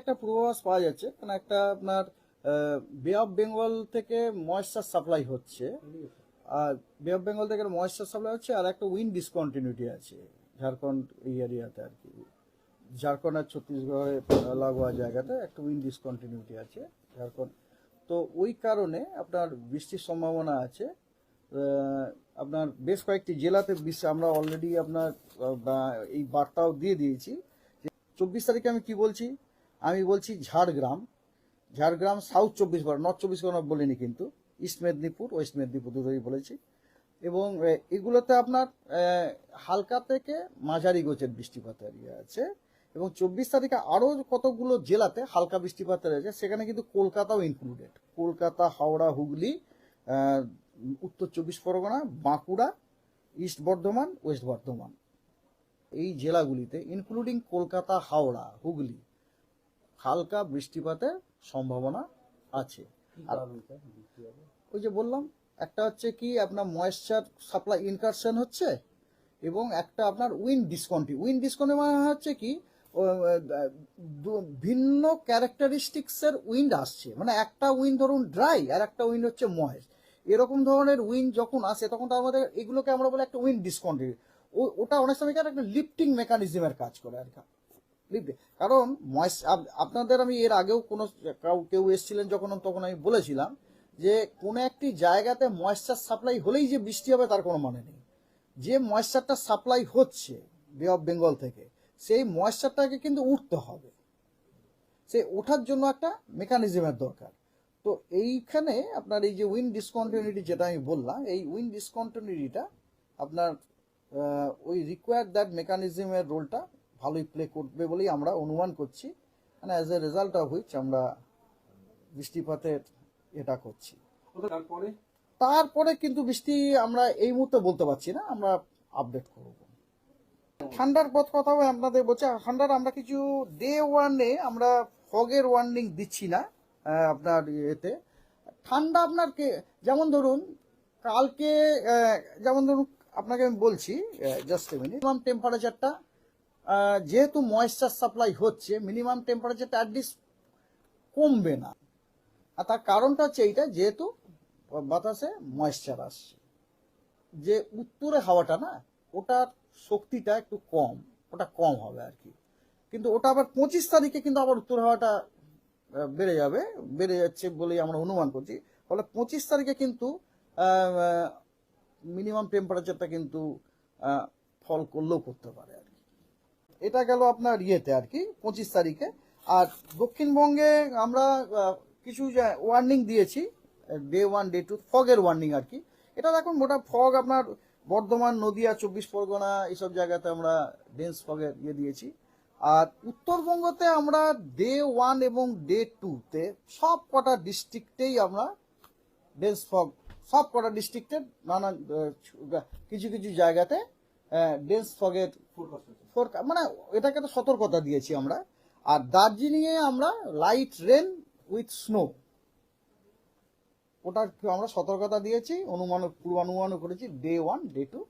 একটা পূর্বাভাস পাওয়া যাচ্ছে। কারণ একটা আপনার বে অফ বেঙ্গল থেকে ময়েশ্চার সাপ্লাই হচ্ছে। আর বে অফ বেঙ্গল থেকে ময়েশ্চার সাপ্লাই হচ্ছে আর একটা উইন্ড ডিসকন্টিনিউটি আছে। ঝাড়খণ্ড এই এরিয়াতে আর কি। ঝাড়খণ্ড আর ছত্তিশগড়ে লাগোয়া জায়গাতে একটা উইন্ড ডিসকন্টিনিউটি আছে ঝাড়খণ্ড তো ওই কারণে আপনার বৃষ্টির সম্ভাবনা আছে। আপনার বেশ কয়েকটি জেলাতে বৃষ্টি, আমরা অলরেডি আপনার এই বার্তাও দিয়ে দিয়েছি চব্বিশ তারিখে আমি কি বলছি? আমি বলছি ঝাড়গ্রাম। ঝাড়গ্রাম সাউথ চব্বিশ পরগনা নর্থ চব্বিশ পরগনা বলিনি কিন্তু। ইস্ট মেদিনীপুর ওয়েস্ট মেদিনীপুর দুটোই বলেছি। এবং এগুলোতে আপনার হালকা থেকে মাঝারি গোছের বৃষ্টিপাতের ইয়ে আছে। এবং চব্বিশ তারিখে আরও কতগুলো জেলাতে হালকা বৃষ্টিপাত রয়েছে সেখানে কিন্তু কলকাতাও ইনক্লুডেড কলকাতা, হাওড়া, হুগলি উত্তর চব্বিশ পরগনা, বাঁকুড়া ইস্ট বর্ধমান ওয়েস্ট বর্ধমান। এই জেলাগুলিতে ইনক্লুডিং কলকাতা, হাওড়া, হুগলি হালকা বৃষ্টিপাতের সম্ভাবনা আছে। আর ওই যে বললাম একটা হচ্ছে কি আপনার ময়েশ্চার সাপ্লাই ইনকারশন হচ্ছে এবং একটা আপনার উইন্ড ডিসকন্টি উইন্ড ডিসকন্টি মানে হচ্ছে কি ভিন্ন ক্যারেক্টারিস্টিক্সের উইন্ড আসছে। মানে একটা উইন্ড ধরুন ড্রাই আর একটা উইন্ড হচ্ছে ময়েস্ট এরকম ধরনের উইন্ড যখন আসে তখন তার মধ্যে এগুলোকে আমরা বলি একটা উইন্ড ডিসকন্টি ওটা অনেক সময় কি একটা লিফটিং মেকানিজমের কাজ করে আর কি। কারণ আপনাদের আমি এর আগেও কোনো কাউ এসেছিলেন যখন তখন আমি বলেছিলাম যে কোনো একটি জায়গাতে ময়েশ্চার সাপ্লাই হলেই যে বৃষ্টি হবে তার কোনো মানে নেই। যে ময়েশ্চারটা সাপ্লাই হচ্ছে বে অফ বেঙ্গল থেকে, সেই ময়েশ্চারটাকে কিন্তু উঠতে হবে। সে ওঠার জন্য একটা মেকানিজমের দরকার। তো এইখানে আপনার এই যে উইন্ড ডিসকন্টিনিউটি যেটা আমি বললাম, এই উইন্ড ডিসকন্টিনিউটিটা আপনার ওই রিকোয়ার দ্যাট মেকানিজমের রোলটা ভালোই প্লে করবে বলেই আমরা অনুমান করছি। মানে as a result of which আমরা বৃষ্টিপাতের এটা করছি। তারপরে? তারপরে কিন্তু বৃষ্টি আমরা এই মুহূর্তে বলতে পারছি না আমরা আপডেট করব। ঠান্ডার পথ কথা আমি আপনাদের বলছি ঠান্ডার আমরা কিছু ডে ওয়ানে আমরা ফগের ওয়ার্নিং দিচ্ছি না আপনার এতে ঠান্ডা আপনার কে যেমন ধরুন কালকে যেমন ধরুন আপনাকে আমি বলছি জাস্ট মিনিমাম টেম্পারেচারটা যেহেতু ময়েশ্চার সাপ্লাই হচ্ছে মিনিমাম টেম্পারেচারটা অ্যাটলিস্ট কমবে না। আর তার কারণটা হচ্ছে এইটা, যেহেতু বাতাসে ময়েশ্চার আসছে। যে উত্তরে হাওয়াটা না, ওটার শক্তিটা একটু কম, ওটা কম হবে আর কি। কিন্তু ওটা আবার পঁচিশ তারিখে কিন্তু আবার উত্তর হাওয়াটা বেড়ে যাবে, বেড়ে যাচ্ছে বলেই আমরা অনুমান করছি। ফলে পঁচিশ তারিখে কিন্তু মিনিমাম টেম্পারেচারটা কিন্তু ফল করলেও করতে পারে আর কি। এটা গেল আপনার ইয়েতে আর কি, পঁচিশ তারিখে। আর দক্ষিণবঙ্গে আমরা কিছু ওয়ার্নিং দিয়েছি ডে ওয়ান ডে টু ফগের ওয়ার্নিং আর কি। এটা দেখুন মোটা ফগ আপনার বর্ধমান, নদিয়া, চব্বিশ পরগনা এইসব জায়গাতে আমরা ডেন্স ফগের ইয়ে দিয়েছি। আর উত্তরবঙ্গতে আমরা ডে ওয়ান এবং ডে টুতে সব কটা ডিস্ট্রিক্টেই আমরা ডেন্স ফগ সব কটা ডিস্ট্রিক্টের নানান কিছু কিছু জায়গাতে ডেন্স ফগের ফোরকা- মানে এটাকে তো সতর্কতা দিয়েছি আমরা। আর দার্জিলিংয়ে আমরা লাইট রেন উইথ স্নো ওটা আমরা সতর্কতা দিয়েছি, অনুমান পূর্বানুমানও করেছি ডে ওয়ান ডে টু